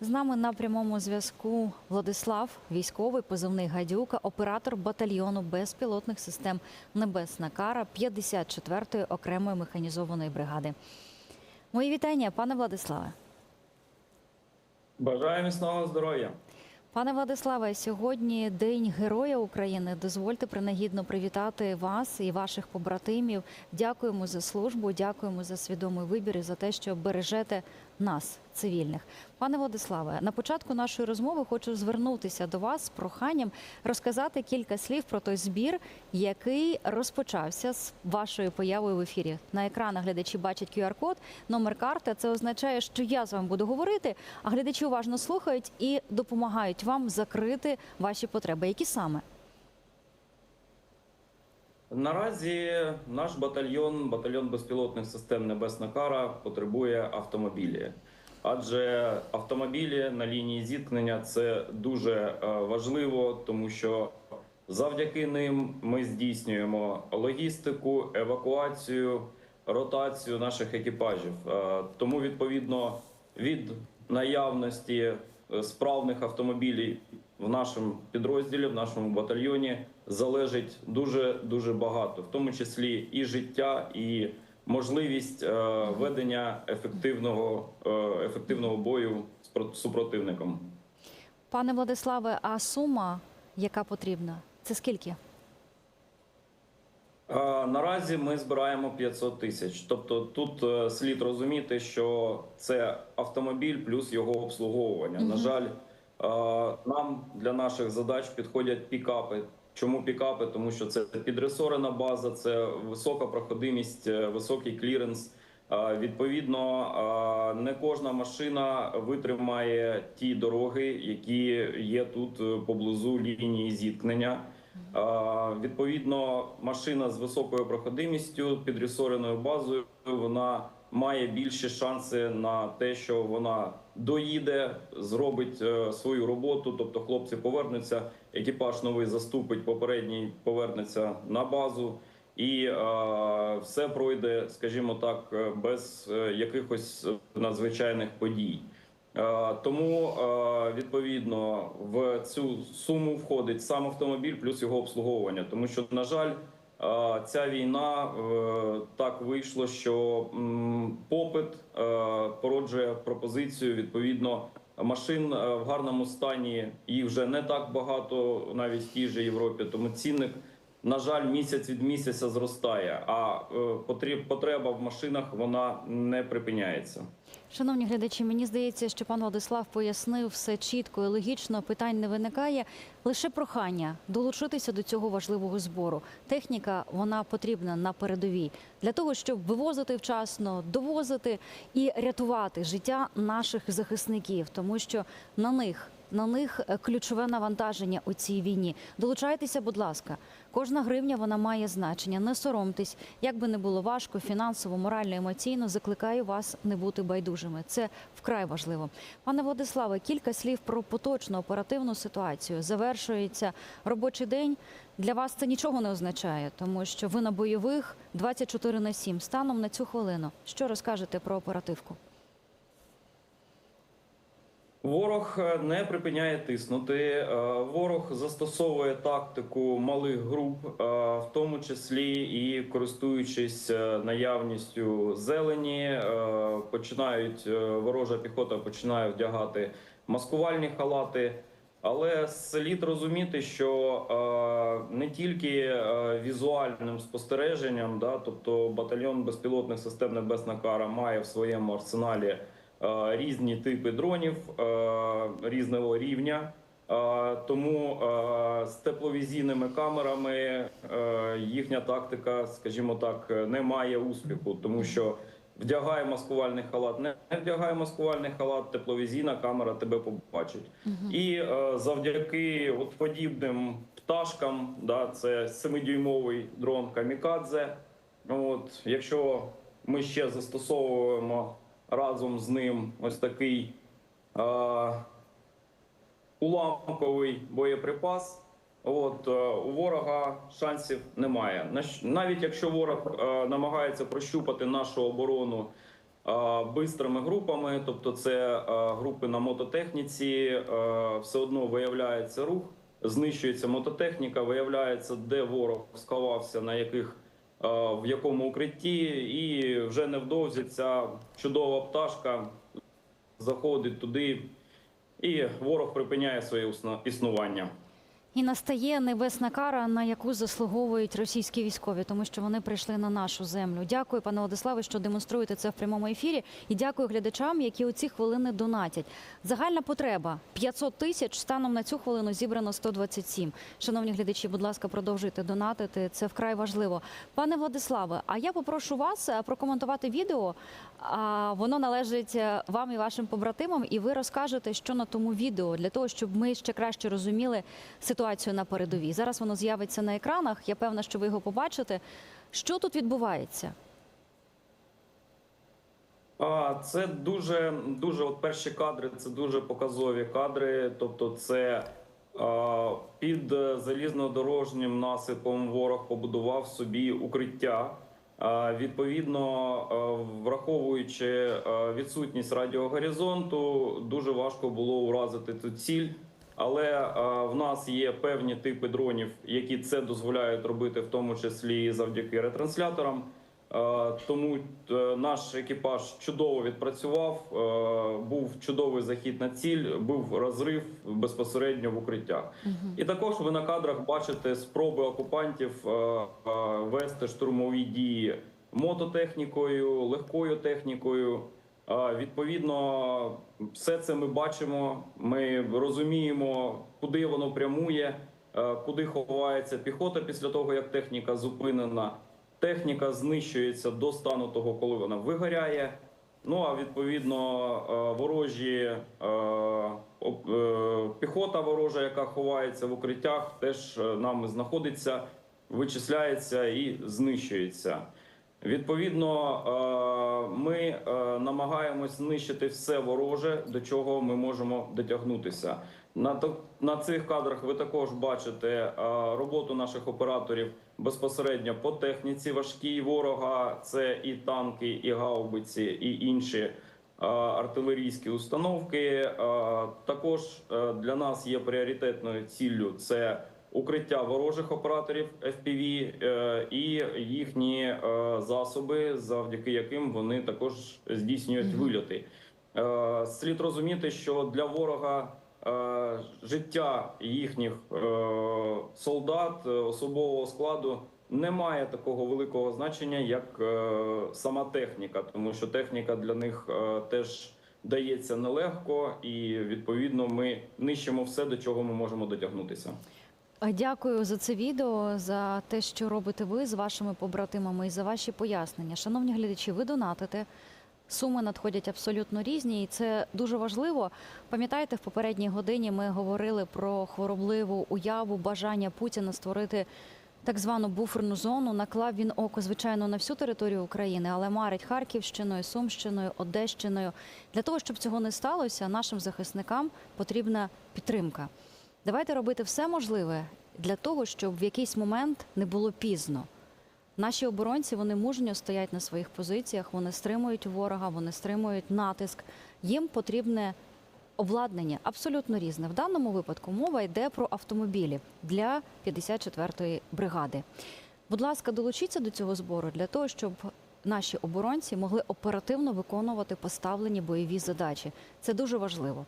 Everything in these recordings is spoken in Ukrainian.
З нами на прямому зв'язку Владислав, військовий позивний гадюка, оператор батальйону безпілотних систем Небесна Кара 54-ї окремої механізованої бригади. Мої вітання, пане Владиславе. Бажаю міцного здоров'я. Пане Владиславе, сьогодні День Героя України. Дозвольте принагідно привітати вас і ваших побратимів. Дякуємо за службу, дякуємо за свідомий вибір і за те, що бережете нас, цивільних. Пане Владиславе, на початку нашої розмови хочу звернутися до вас з проханням розказати кілька слів про той збір, який розпочався з вашою появою в ефірі. На екранах глядачі бачать QR-код, номер карти. Це означає, що я з вами буду говорити, а глядачі уважно слухають і допомагають вам закрити ваші потреби. Які саме? Наразі наш батальйон, батальйон безпілотних систем Небесна Кара, потребує автомобілі. Адже автомобілі на лінії зіткнення це дуже е, важливо, тому що завдяки ним ми здійснюємо логістику, евакуацію, ротацію наших екіпажів. Е, Тому, відповідно, від наявності справних автомобілів в нашому підрозділі, в нашому батальйоні залежить дуже дуже багато, в тому числі і життя, і можливість е, ведення ефективного, е, ефективного бою з про- супротивником. Пане Владиславе, а сума, яка потрібна, це скільки? Е, Наразі ми збираємо 500 тисяч. Тобто тут е, слід розуміти, що це автомобіль плюс його обслуговування. На жаль, е, нам для наших задач підходять пікапи. Чому пікапи? Тому що це підресорена база, це висока проходимість, високий кліренс. Відповідно, не кожна машина витримає ті дороги, які є тут поблизу лінії зіткнення. Відповідно, машина з високою проходимістю, підресореною базою, вона має більші шанси на те, що вона доїде, зробить е, свою роботу. Тобто, хлопці повернуться, екіпаж новий заступить, попередній повернеться на базу, і е, все пройде, скажімо так, е, без е, якихось надзвичайних подій. Е, Тому е, відповідно в цю суму входить сам автомобіль плюс його обслуговування. Тому що, на жаль, е, ця війна так вийшло, що попит породжує пропозицію. Відповідно, машин в гарному стані їх вже не так багато, навіть в тій же Європі. Тому цінник. На жаль, місяць від місяця зростає, а е, потреба в машинах вона не припиняється. Шановні глядачі, мені здається, що пан Владислав пояснив все чітко і логічно. Питань не виникає. Лише прохання долучитися до цього важливого збору. Техніка вона потрібна на передовій для того, щоб вивозити вчасно, довозити і рятувати життя наших захисників, тому що на них. На них е, ключове навантаження у цій війні. Долучайтеся, будь ласка. Кожна гривня вона має значення. Не соромтесь, як би не було важко, фінансово, морально, емоційно. Закликаю вас не бути байдужими. Це вкрай важливо. Пане Владиславе, кілька слів про поточну оперативну ситуацію. Завершується робочий день. Для вас це нічого не означає, тому що ви на бойових 24 на 7. Станом на цю хвилину. Що розкажете про оперативку? Ворог е, не припиняє тиснути. Е, Ворог застосовує тактику малих груп, е, в тому числі і користуючись наявністю зелені, починають ворожа піхота починає вдягати маскувальні халати. Але слід розуміти, що не тільки візуальним спостереженням, да, тобто батальйон безпілотних систем Небесна Кара має в своєму арсеналі різні типи дронів е, різного рівня. Е, Тому е, з тепловізійними камерами е, їхня тактика, скажімо так, не має успіху, тому що вдягає маскувальний халат, не вдягає маскувальний халат, тепловізійна камера тебе побачить. І е, завдяки от подібним пташкам, да, це 7-дюймовий дрон Камікадзе. От, якщо ми ще застосовуємо разом з ним ось такий е, уламковий боєприпас, от, е, у ворога шансів немає. Навіть якщо ворог е, намагається прощупати нашу оборону е, бистрими групами, тобто це е, групи на мототехніці, е, все одно виявляється рух, знищується мототехніка, виявляється, де ворог сховався, на яких в якому укритті, і вже невдовзі ця чудова пташка заходить туди, і ворог припиняє своє існування. І настає небесна кара, на яку заслуговують російські військові, тому що вони прийшли на нашу землю. Дякую, пане Владиславе, що демонструєте це в прямому ефірі. І дякую глядачам, які у ці хвилини донатять. Загальна потреба 500 тисяч. Станом на цю хвилину зібрано 127. Шановні глядачі, будь ласка, продовжуйте донатити. Це вкрай важливо. Пане Владиславе, а я попрошу вас е, прокоментувати відео. А воно належить е, вам і вашим побратимам, і ви розкажете, що на тому відео для того, щоб ми ще краще розуміли ситуацію на передовій. Зараз воно з'явиться на екранах. Я певна, що ви його побачите. Що тут відбувається? Це дуже дуже от перші кадри. Це дуже показові кадри. Тобто, це під залізнодорожнім насипом ворог побудував собі укриття. Відповідно, враховуючи відсутність радіогоризонту, дуже важко було уразити цю ціль. Але е, в нас є певні типи дронів, які це дозволяють робити, в тому числі і завдяки ретрансляторам. Е, Тому е, наш екіпаж чудово відпрацював. Був чудовий захід на ціль, був розрив безпосередньо в укриттях. І також ви на кадрах бачите спроби окупантів вести штурмові дії мототехнікою, легкою технікою. Е, Відповідно, все це ми бачимо. Ми розуміємо, куди воно прямує, е, куди ховається піхота після того, як техніка зупинена. Техніка знищується до стану того, коли вона вигоряє. Ну а відповідно е, ворожі піхота ворожа, яка ховається в укриттях, теж нами знаходиться, вичисляється і знищується. Відповідно, е, ми е, намагаємось знищити все вороже, до чого ми можемо дотягнутися. На цих кадрах ви також бачите е, роботу наших операторів безпосередньо по техніці важкій ворога. Це і танки, і гаубиці, і інші артилерійські установки. Також для нас є пріоритетною ціллю це укриття ворожих операторів FPV е, і їхні е, засоби, завдяки яким вони також здійснюють вильоти. Е, Слід розуміти, що для ворога життя їхніх солдат особового складу не має такого великого значення, як е, сама техніка, тому що техніка для них е, теж дається нелегко, і відповідно ми нищимо все, до чого ми можемо дотягнутися. Дякую за це відео, за те, що робите ви з вашими побратимами і за ваші пояснення. Шановні глядачі, ви донатите. Суми надходять абсолютно різні, і це дуже важливо. Пам'ятаєте, в попередній годині ми говорили про хворобливу уяву, бажання Путіна створити так звану буферну зону. Наклав він око, звичайно, на всю територію України, але марить Харківщиною, Сумщиною, Одещиною. Для того, щоб цього не сталося, нашим захисникам потрібна підтримка. Давайте робити все можливе для того, щоб в якийсь момент не було пізно. Наші оборонці вони мужньо стоять на своїх позиціях, вони стримують ворога, вони стримують натиск. Їм потрібне обладнання абсолютно різне. В даному випадку мова йде про автомобілі для 54-ї бригади. Будь ласка, долучіться до цього збору для того, щоб наші оборонці могли оперативно виконувати поставлені бойові задачі. Це дуже важливо.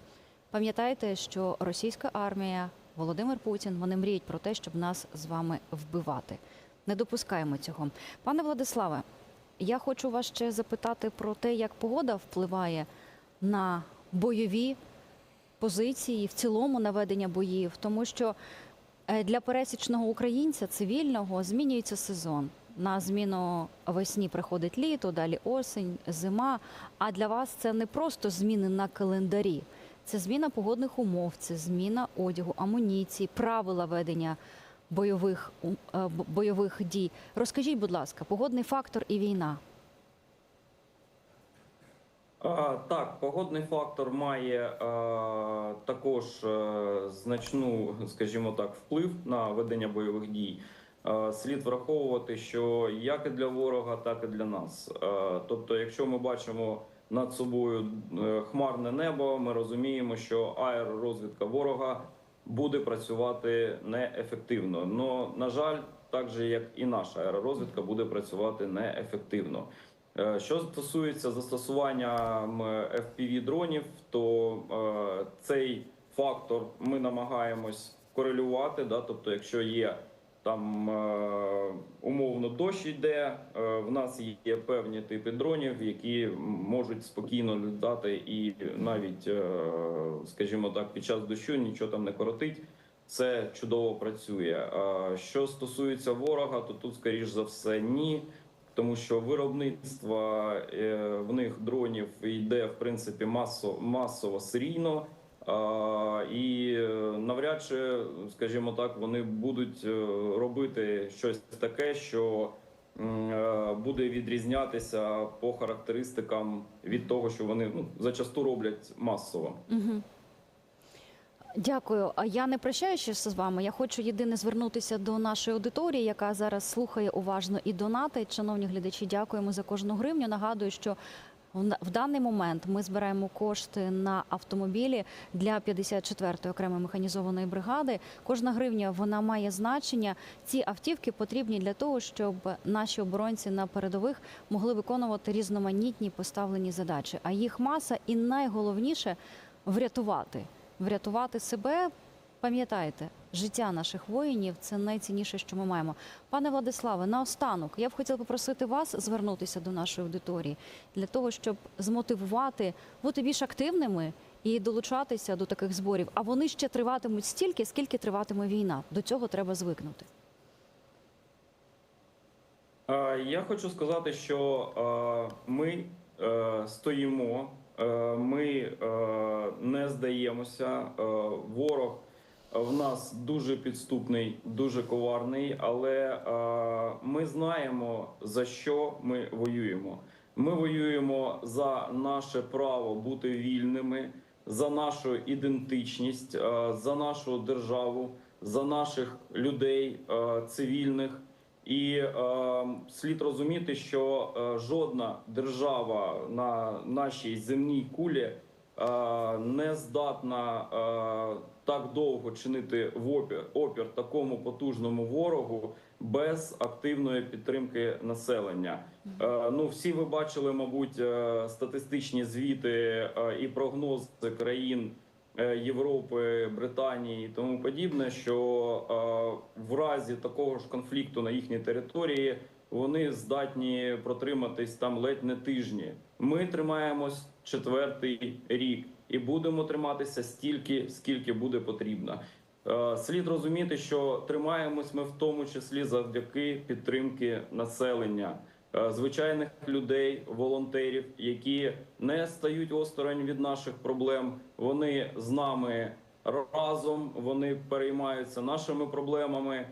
Пам'ятайте, що російська армія, Володимир Путін, вони мріють про те, щоб нас з вами вбивати. Не допускаємо цього. Пане Владиславе, я хочу вас ще запитати про те, як погода впливає на бойові позиції, в цілому на ведення боїв, тому що е, для пересічного українця цивільного змінюється сезон. На зміну весні приходить літо, далі осінь, зима. А для вас це не просто зміни на календарі, це зміна погодних умов, це зміна одягу, амуніції, правила ведення бойових, е, бойових дій. Розкажіть, будь ласка, погодний фактор і війна. Так, погодний фактор має е, також е, значну, скажімо так, вплив на ведення бойових дій. Слід враховувати, що як і для ворога, так і для нас. Тобто, якщо ми бачимо над собою е, хмарне небо, ми розуміємо, що аеророзвідка ворога буде працювати неефективно. Но на жаль, так же як і наша аеророзвідка буде працювати неефективно. Е, Що стосується застосування fpv дронів, то е, цей фактор ми намагаємось корелювати. Да? Тобто, якщо є там е, умовно дощ йде, е, в нас є певні типи дронів, які можуть спокійно літати, і навіть, е, скажімо так, під час дощу нічого там не коротить. Це чудово працює. Що стосується ворога, то тут, скоріш за все, ні тому що виробництво в них дронів йде в принципі масово, масово серійно. І е, навряд чи, скажімо так, вони будуть е, робити щось таке, що е, буде відрізнятися по характеристикам від того, що вони ну, зачасту роблять масово. Дякую. А я не прощаюся з вами. Я хочу єдине звернутися до нашої аудиторії, яка зараз слухає уважно і донатить. Шановні глядачі, дякуємо за кожну гривню. Нагадую, що в даний момент ми збираємо кошти на автомобілі для 54-ї окремої механізованої бригади. Кожна гривня вона має значення. Ці автівки потрібні для того, щоб наші оборонці на передових могли виконувати різноманітні поставлені задачі. А їх маса і найголовніше врятувати. Врятувати себе, пам'ятайте, життя наших воїнів це найцінніше, що ми маємо. Пане Владиславе, наостанок я б хотіла попросити вас звернутися до нашої аудиторії для того, щоб змотивувати бути більш активними і долучатися до таких зборів. А вони ще триватимуть стільки, скільки триватиме війна. До цього треба звикнути. Я хочу сказати, що ми е, стоїмо, е, ми е, не здаємося. Нас дуже підступний, дуже коварний, але е, ми знаємо за що ми воюємо. Ми воюємо за наше право бути вільними, за нашу ідентичність, е, за нашу державу, за наших людей е, цивільних. І е, слід розуміти, що е, жодна держава на нашій земній кулі не здатна е, так довго чинити в опір, опір такому потужному ворогу без активної підтримки населення. Е, ну, всі ви бачили, мабуть, е, статистичні звіти е, і прогнози країн. е, Європи, Британії і тому подібне, що е, в разі такого ж конфлікту на їхній території вони здатні протриматись там ледь не тижні. Ми тримаємось четвертий рік і будемо триматися стільки, скільки буде потрібно. Е, Слід розуміти, що тримаємось ми в тому числі завдяки підтримки населення, е, звичайних людей, волонтерів, які не стають осторонь від наших проблем. Вони з нами разом, вони переймаються нашими проблемами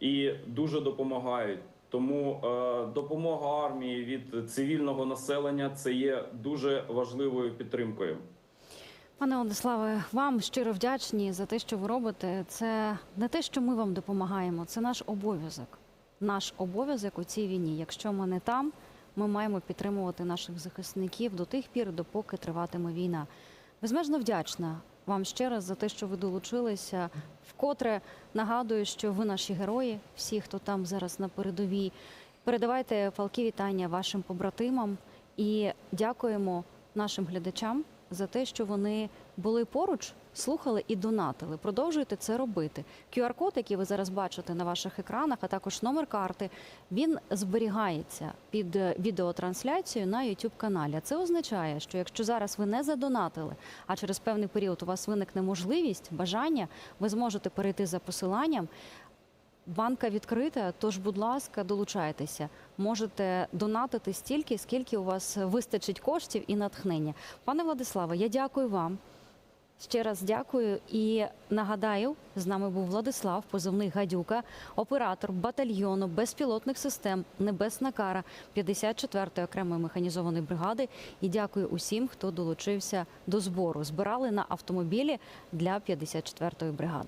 і дуже допомагають. Тому е, допомога армії від цивільного населення це є дуже важливою підтримкою. Пане Владиславе, вам щиро вдячні за те, що ви робите. Це не те, що ми вам допомагаємо, це наш обов'язок. Наш обов'язок у цій війні. Якщо ми не там, ми маємо підтримувати наших захисників до тих пір, допоки триватиме війна. Безмежно вдячна вам ще раз за те, що ви долучилися. Вкотре нагадую, що ви наші герої, всі, хто там зараз на передовій. Передавайте палки вітання вашим побратимам і дякуємо нашим глядачам за те, що вони були поруч, слухали і донатили. Продовжуйте це робити. QR-код, який ви зараз бачите на ваших екранах, а також номер карти, він зберігається під е, відеотрансляцією на youtube каналі. Це означає, що якщо зараз ви не задонатили, а через певний період у вас виникне можливість, бажання, ви зможете перейти за посиланням. Банка відкрита, тож, будь ласка, долучайтеся. Можете донатити стільки, скільки у вас вистачить коштів і натхнення. Пане Владиславе, я дякую вам. Ще раз дякую і нагадаю, з нами був Владислав, позивний Гадюка, оператор батальйону безпілотних систем Небесна кара 54-ї окремої механізованої бригади. І дякую усім, хто долучився до збору. Збирали на автомобілі для 54-ї бригади.